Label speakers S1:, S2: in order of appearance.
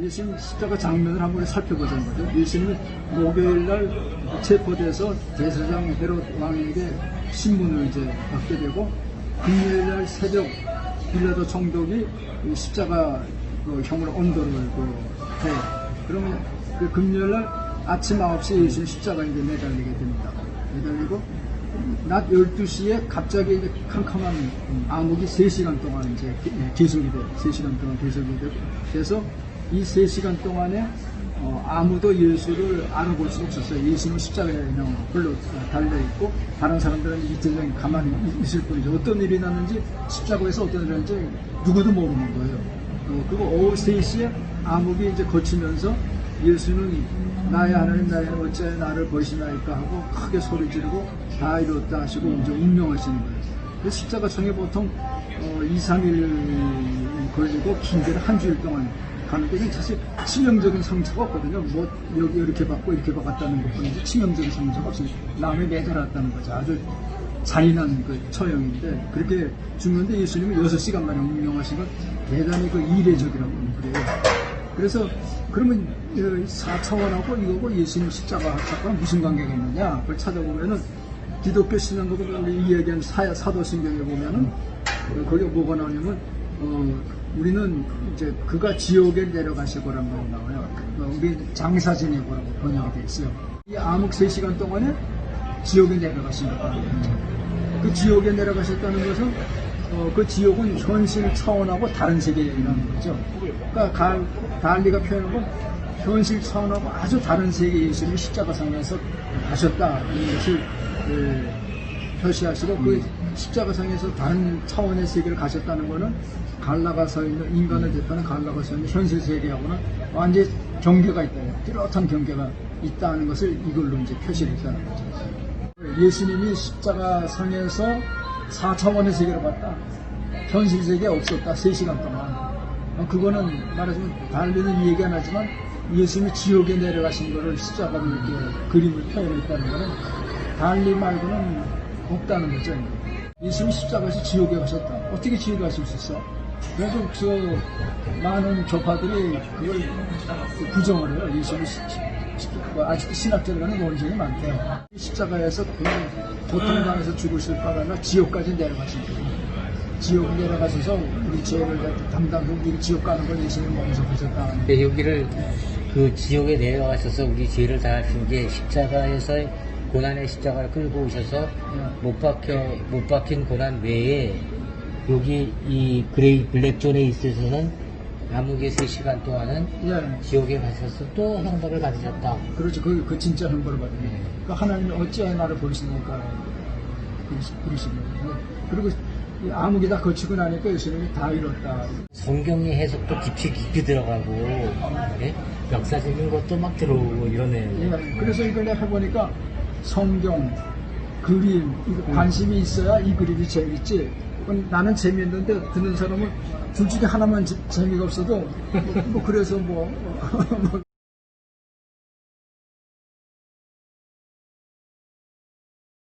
S1: 예수님 십자가 장면을 한번 살펴보자는 거죠. 예수님이 목요일 날 체포돼서 대사장 헤롯 왕에게 신문을 이제 받게 되고 금요일 날 새벽 빌라도 총독이 이 십자가 그 형을 언도를 그 해. 그러면 그 금요일 날 아침 9시에 예수님 십자가에 이제 매달리게 됩니다. 매달리고 낮 12시에 갑자기 이제 캄캄한 암흑이 3시간 동안 이제 계속이 돼요. 3시간 동안 계속이 되고. 그래서 이 3시간 동안에 어, 아무도 예수를 알아볼 수 없었어요. 예수는 십자가에 그냥 홀로 달려있고, 다른 사람들은 이틀 전에 가만히 있- 있을 뿐이죠. 어떤 일이 났는지, 십자가에서 어떤 일이 났는지 누구도 모르는 거예요. 어, 그리고 오후 3시에 암흑이 이제 거치면서 예수는 나의 하나님 나의 어찌하여 나를 버리시나이까 하고 크게 소리 지르고 다 이뤘다 하시고 이제 운명하시는 거예요. 그 십자가 청에 보통 어, 2, 3일 걸리고 긴게는 한 주일 동안 이게 사실 치명적인 상처가 없거든요. 뭐 여기 이렇게 받고 이렇게 받았다는 것뿐이지 치명적인 상처가 없어요. 남에 매달았다는 거죠. 아주 잔인한 그 처형인데 그렇게 죽는데 예수님은 6시간 만에 운명하신 건 대단히 그 이례적이라고 그래요. 그래서 그러면 4차원하고 이거고 예수님 십자가 사건은 무슨 관계가 있느냐 그걸 찾아보면은 기독교 신앙적으로 이야기한 사, 사도신경에 보면은 어, 거기에 뭐가 나오냐면 어, 우리는 이제 그가 지옥에 내려가실 거란 말이 나와요. 어, 우리 장사지내고라고 번역이 돼 있어요. 이 암흑 3시간 동안에 지옥에 내려가신 거다. 그 지옥에 내려가셨다는 것은 어, 그 지옥은 현실 차원하고 다른 세계라는 거죠. 그러니까 가- 달리가 표현한 건 현실 차원하고 아주 다른 세계 예수님이 십자가상에서 가셨다는 것을 예, 표시하시고 그 십자가상에서 다른 차원의 세계를 가셨다는 것은 갈라가 서 있는 인간을 대표하는 갈라가 서 있는 현실 세계하고는 완전히 경계가 있다. 뚜렷한 경계가 있다는 것을 이걸로 이제 표시를 했다는 거죠. 예수님이 십자가 상에서 4차원의 세계를 봤다. 현실 세계에 없었다. 3시간 동안. 어, 그거는 말하자면 달리는 얘기 안 하지만 예수님이 지옥에 내려가신 거를 십자가로 이렇게 그림을 표현했다는 거는 달리 말고는 없다는 거죠. 예수님이 십자가에서 지옥에 가셨다. 어떻게 지옥에 가실 수 있어? 그래서 저 많은 교파들이 그걸 부정을 해요. 예수님이 아직도 가는 논쟁이 많대요. 십자가에서 그냥 고통당해서 죽으실 바라나 지옥까지 내려가신 거예요. 지옥 내려가셔서 우리 죄를 담당하고 우리 지옥 가는 걸 예수님 하셨다.
S2: 근데 여기를 그 지옥에 내려가셔서 우리 죄를 다 하신 게 십자가에서 고난의 십자가를 끌고 오셔서 못 박혀 못 박힌 고난 외에 여기 이 그레이 블랙존에 있어서는 암흑의 3시간 동안은
S1: 예,
S2: 지옥에 가셔서 또 형벌을 받으셨다.
S1: 그렇죠. 그, 그 진짜 형벌을 받아요. 그 하나님이 어찌하여 나를 버리시니까 그러시는 거예요. 그리고 이 암흑이 다 거치고 나니까 예수님이 다 이뤘다.
S2: 성경의 해석도 깊이 깊이 들어가고 예? 역사적인 것도 막 들어오고 이러네요.
S1: 예, 그래서 이걸 내가 해보니까 성경, 그림, 이거 관심이 있어야 이 그림이 재밌지. 나는 재미있는데 듣는 사람은 둘 중에 하나만 재- 재미가 없어도 뭐, 뭐 그래서 뭐, 뭐